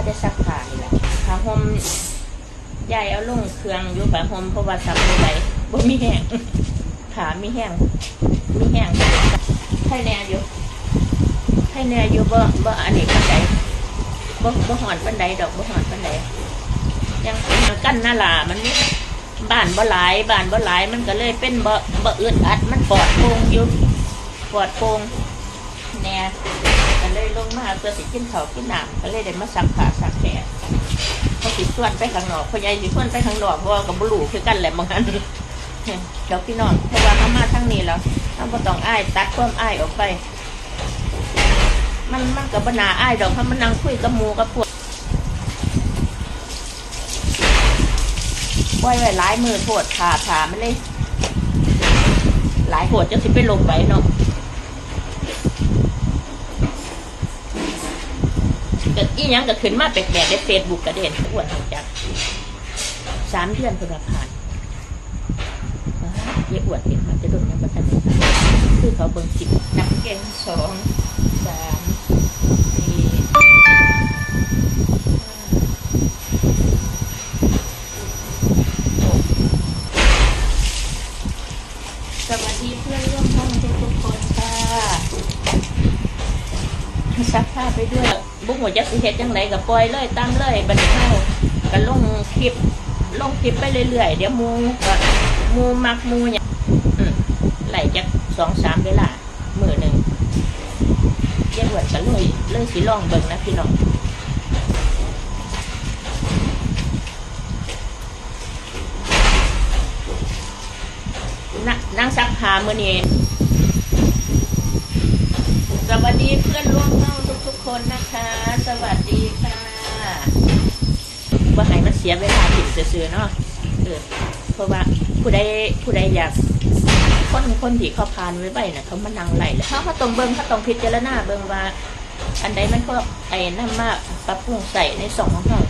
าได้ซักผ้านี่แหละผ้าห่มยายเอาลงเครื่องอยู่ผ้าห่มเพราะว่าซักบ่ไหลบ่มีแห้งผ้ามีแห้งมีแห้งให้แน่อยู่ให้แน่อยู่บ่บ่อันนี้ปานใดบ่บ่หอนปานใดดอกบ่หอนปานใดยังกั้นหน้าหลามันนี่บ้านบ่หลายบ้านบ่หลายมันก็เลยเป็นบ่บ่อึดอัดมันปลอดโปร่งอยู่ปลอดโปร่งแน่ เลยลงมาเพื่อสิกินข้าวกินน้ำก็เลยได้มาซักผ้าซักแผลเขาสิส่วนไปข้างนอกพ่อใหญ่สิส่วนไปข้างนอกเพราะว่าก็บ่รู้คือกันแหละบางอันเดี๋ยวพี่น้องเพราะว่าเขามาทั้งนี้แล้วเขาบ่ต้องอ้ายตัดความอ้ายออกไป มันมันกับบนาอ้ายดอกเพรามันนั่งคุยกับมูกับพวกปล่อยไว้หลายมือโพดขาขาไม่เลยหลายโพดจะสิไปลงไปเนาะเกิด อีหยังก็ขึ้นมาแปลกๆในเฟซบุ๊กกระเด็นอ้วนจักสามเดือนคนว่าผ่านเยอะอวดเห็นมันจะโดนยังบัตันคือเขาเบิ่งสิบนักเก่งสองสามสี่สวัสดีเพื่อนร่วมห้องทุกทุกๆคนค่ะซักผ้าไปด้วย บุกหัวจัก สิเฮ็ดจังไรกับปล่อยเลยตั้งเลยบันเทิงกันลงคลิปลงคลิปไปเรื่อยๆเดี๋ยวมูก็มูมักมูเนี่ยไหลจากสองสามเวลามือหนึ่งเย็นหวดกันเลยเลยสีลองเบิ่งนะพี่น้องน,นั่งซักผ้ามือนี้สวัสดีเพื่อนร่วมห้องทุกๆคนนะคะ สวัสดีค่ะว่าให้มันเสียเวลาผิดซื่อๆเนาะเออเพราะว่าผู้ใดผู้ใดอยากคนคนที่เขาพานไว้ใบน่ะเขามานั่งไล่เลยเขาเขาต้องเบิ้งเขาต้องพิจารณาเบิ้งว่า อันใดมันก็ไอ้นั่นมากปรับปรุงใส่ในสองของเขา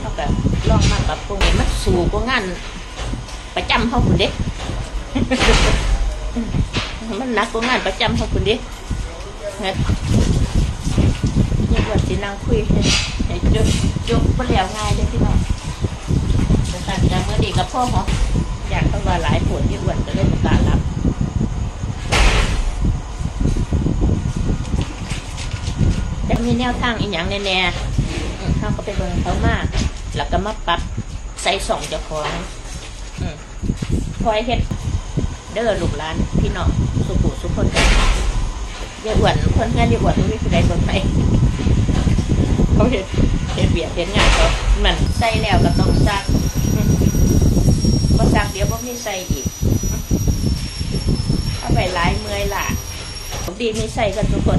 เขาก็ลองมาปรับปรุงมันสู่กว่างานประจำเขาคุณเด็กมันหนักกว่างานประจำเขาคุณเด็ก นะยังว่าสินั่งคุยให้ให้จบจบก็แล้วง่ายเลยพี่น้องแต่ต่างจากเมื่อดีกับพ่อหมออยากเข้าว่าหลายผลที่อ้วนก็เลยประกล้าศรับจะมีแนวทางอีกอย่างแน่ๆเขาก็ไปเบิ่งเขามาก แล้วก็มาปรับใส่ส่องเจ้าของคอยเฮ็ดเด้อลูกหลานพี่น้องสุขุสุขคนเยายอ้วนคนงานยายอ้วนไม่มีผู้ใดเบิ่งไหม เขาเห็นเห็นเบียดเห็นงานเขามันใส่แล้วก็ต้องซักอืมบ่ซักเดี๋ยวบ่มีใส่อีกเอาไปหลายเมื่อยล่ะผมดีมีใส่กันทุกคน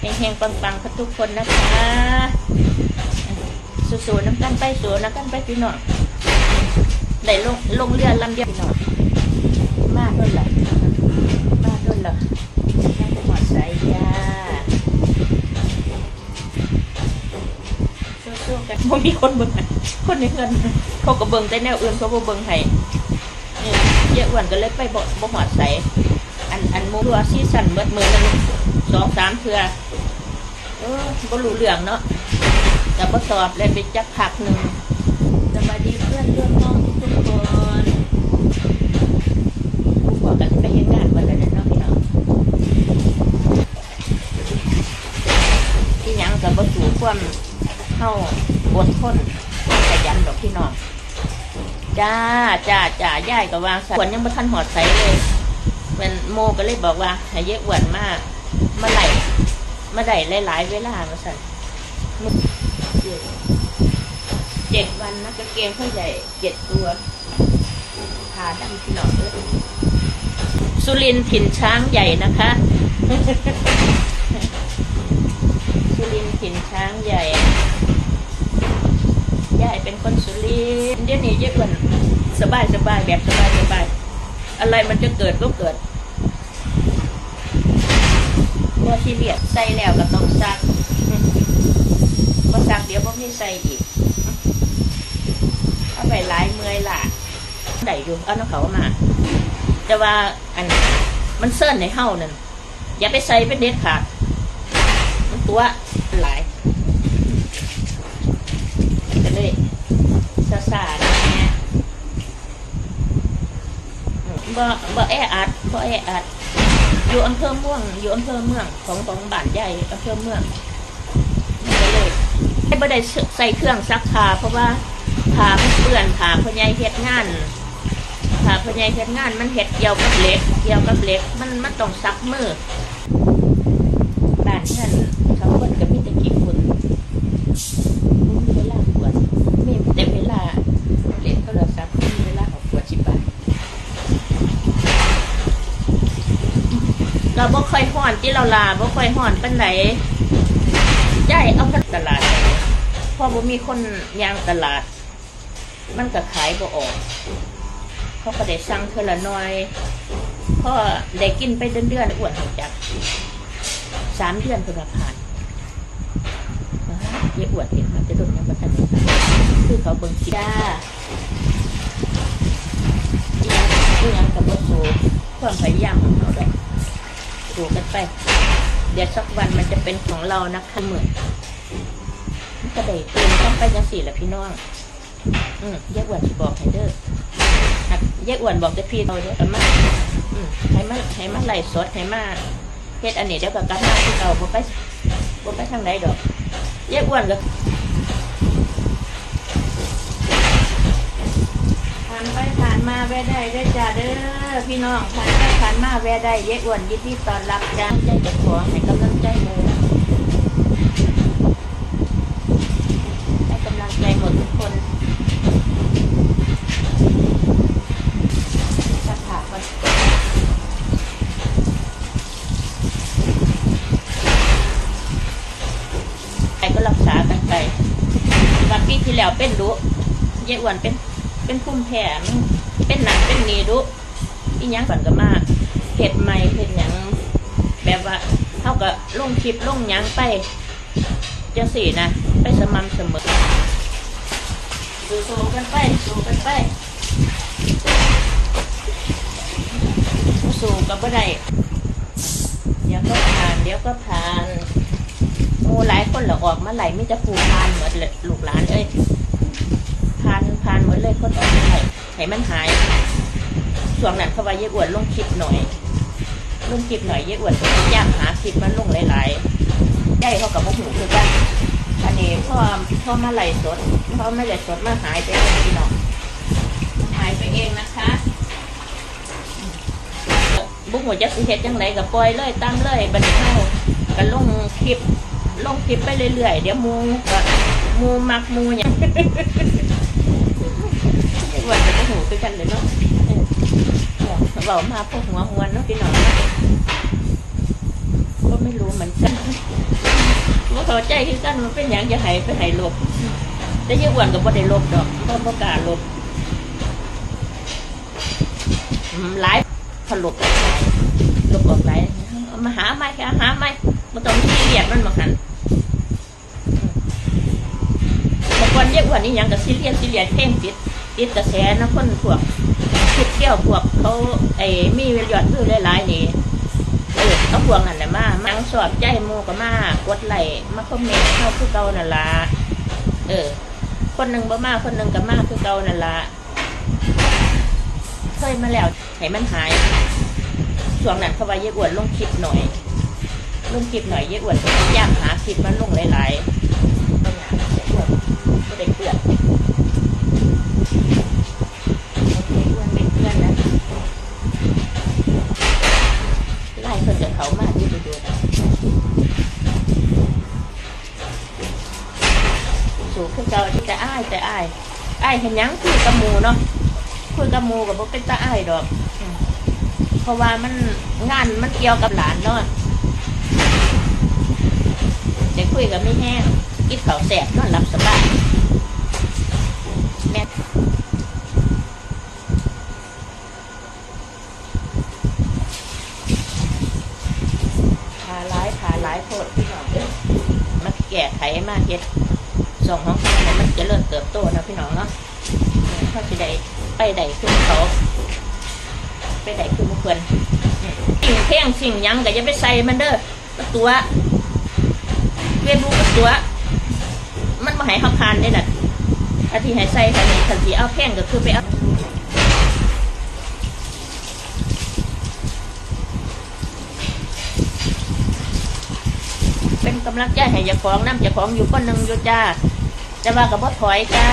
เฮงๆปังๆกันทุกคนนะคะสู้ๆน้ำกันไปสู้น้ำกันไปพี่น้องได้ลงลงเรือลำเดียวพี่น้องมาด้วยล่ะมาด้วยล่ะยังบ่หมดใส่จ้า กันบ่มีคนเบิ่งให้คนในเงินเขาก็เบิ่งแต่แนวอื่นเขาบ่เบิ่งให้นี่เยอะอ้วนก็เลยไปบ่บ่หอดใสอันอันมูรัวซีสั่นเบิดมือนึงสองสามเทื่อเออบ่รู้เรื่องเนาะแต่บ่ตอบเลยไปจักพักหนึ่งสวัสดีเพื่อนร่อนน้องทุกคนผู้บอกกันไปเฮ็ดงานวันละเนาะพี่น้องที่หยังก็บ่สู่ความ เข้าอดทนขยันดอกพี่น้อง จ้าจ้าจ้าย่ายก็วางสายขวนยังไม่ทันหอดใสเลยเป็นโมก็เลยบอกว่าให้เยอะอ้วนมากมื่อไหร่เมื่อไหร่หลายๆเวลามาสั่นเจ็ดวันนะกางเกงเขาใหญ่เจ็ดตัวขาดำพี่น้องเลยสุรินถิ่นช้างใหญ่นะคะ สุรินถิ่นช้างใหญ่ยายเป็นคนสุรินเดี๋ยวนี้เยอะกว่า สบายสบายแบบสบายสบายอะไรมันจะเกิดก็เกิดว่าที่เรียกใส่แล้วก็ต้องซักว่าซักเดี๋ยวพวกนี้ใส่อีกเอาไปหลายเมื่อยละได้อยู่เอาน้ำเขามา แต่ว่าอันมันเส้นในเฮ้านั่นอย่าไปใส่เป็นเด็ดขาดมันตัวหลายสาแน่อืม บ่บ่แออัดบ่แออัดอยู่อำเภอม่วงอยู่อำเภอเมืองของของบ้านใหญ่อำเภอเมืองมันก็เลยไม่ได้ใส่เครื่องซักผ้าเพราะว่าผ้ามันเปื้อนผ้าพ่อใหญ่เฮ็ดงานผ้าพ่อใหญ่เฮ็ดงาน มันเฮ็ดเกี่ยวกับเล็กเกี่ยวกับเล็ก มันมันต้องซักมือบ้านนั่นเขาคนก็มีแต่กี่คนบ่มีเวลาปวดมีแต่เวลาเล่นโทรศัพท์มีเวลาออกปวดชิบะ เราบ่ค่อยห่อนที่เราลาบ่ค่อยห่อนปานไหนยายเอากันตลาดพอบ่มีคนยางตลาด มันก็ขายบ่ออก เขาก็ได้สั่งเทอละน้อยพ่อได้กินไปเดือนๆอ้วนหัวจักสามเดือนเป็นผ่านเยอ้วนเห็นมันจะโดนยังบัทันได้คือเขาเบิ่งจ้าอีหยังอียงกับบ่โซความพยายามของเขาดอก ดูกัน ไป เดี๋ยวสักวันมันจะเป็นของเรานะคะเหมือนมันกระเดยตื่นต้องไปยังสี่แหละพี่น้อง อืมแยกอ้วนบอกให้เด้อแยกอ้วนบอกจะพี่เราเด้อเอามาอืมให้มาให้มาไหลสดให้มาเฮ็ดอันนี้เดี๋ยวก็กลับมาที่เราบ่ไปบ่ไปทางใดดอกแยกอ้วนก็านไปผ่านมาแวะได้ได้จ้าเด้อพี่น้องผ่านไปผ่านมาแวะได้แยกอ้วนยินดีตอนรับจ้าใจจะขอให้กำลังใจหมูให้กำลังใจหมดทุกคนถ้าถามว่าไปก็รักษากันไปวันปีที่แล้วเป็นดุยายอ้วนเป็น เป็นภูมิแพ้เป็นหนักเป็นนีดุอีหยังก่นก็มากเห็ดใหม่เห็ดหยังแบบว่าเท่ากับลงคลิปลงหยังไปจังสี่นะ ไปสม่ำเสมอสู้ๆกันไปสู้กันไปสู้กับบ่ได้เดี๋ยวก็ผ่านเดี๋ยวก็ผ่านโมหลายคนเหรอออกมาไหลไม่จะผูผ่านเหมดเลยลูกหลานเอ้ยานผ่านเลยคนออกไหลให้มันหายช่วงนั้นเขาว่าเยอะอวดลงคลิปหน่อยลงคลิปหน่อยเยอะอวดก็ยายามหาคลิปมันลงหลายๆได้เขากับพวกหนูคือกันอันนี้พ่อพ่อมาไหลสดพ่อไม่ไหลสดมาหายไปเองพี่น้องหายไปเองนะคะบุกหัวจักสิเฮ็ดจังไรก็ปล่อยเลยตั้งเลยบันเฮาก็ลงคลิปลงคลิปไปเรื่อยๆเดี๋ยวมูก็หมูมักมูหยัง ว่าจะบ่หูคือกันเลยเนาะเออเว้ามาพวกหัวหัวเนาะพี่น้องก็ไม่รู้เหมือนกันว่าเข้าใจคือกันมันเป็นหยังจะให้ไปให้ลบแต่ยี่อ้วนก็บ่ได้ลบดอกบ่บ่กล้าลบอืมหลายผลบลบออกไปเอามาหาไม่ค่ะหาไม่มาต้องที่เรียดมันมาหัน บางคนเรียกว่านี่ยังกับซีเรียสซีเรียสเพ่งติดติดกระแสนะคนพวกคิดเที่ยวพวกเขาไอ้มีเวลยอดวิวหลายๆนี่เออเขาพวกนั่นแหละมามังสอบใจหมูก็มากดไหลมาคอมเมนต์เข้าคือเก่านั่นละเออ คนหนึ่งบ่มาคนหนึ่งก็มาคือเก่านั่นละเคยมาแล้วให้มันหายช่วงนั้นเขาว่าเยอะอ้วนลงคลิปหน่อยลงคลิปหน่อยเยอะอ้วนก็พยายามหาคลิปมันลงหลายๆก็หาเยอะอ้วนก็ได้เกลือนโอเคอ้วนไม่เกลือนนะไล่คนจากเขามาที่ไปดูนะสูขึ้นเก่าที่จะอ้ายแต่อ้ายอ้าย เห็นยังคุยกับหมูเนาะคุยกับหมูกับพวกเป็นตาไอ้ดอก เพราะว่ามันงานมันเกี่ยวกับหลานเนาะเด็กคุยกับไม่แห้งกินข้าแสบนอนหลับสบายแม่ผาร้ายผาร้ายโทษพี่น้องเด้อมาแก่ไขมาเฮ็ดส่งของเขาเนี่ยมันจะเริ่มเติบโตนะพี่น้องเนาะ เขาจะได้ไปได้ขึ้นเขา ไปได้คือเพื่อนสิ่งเพ่งสิ่งยังก็อย่าไปใส่มันเด้อตัวเวียนรู้ตัว มันมาห้เขาทานได้น่ะอาที่ให้ใส่ค่ะนี่คันสิเอาแพงก็คือไปเอาเป็นกำลังใจให้เจ้าของน้ำเจ้าของอยู่คนหนึ่งอยู่จ้าจะว่ากับบ่ถอยจ้า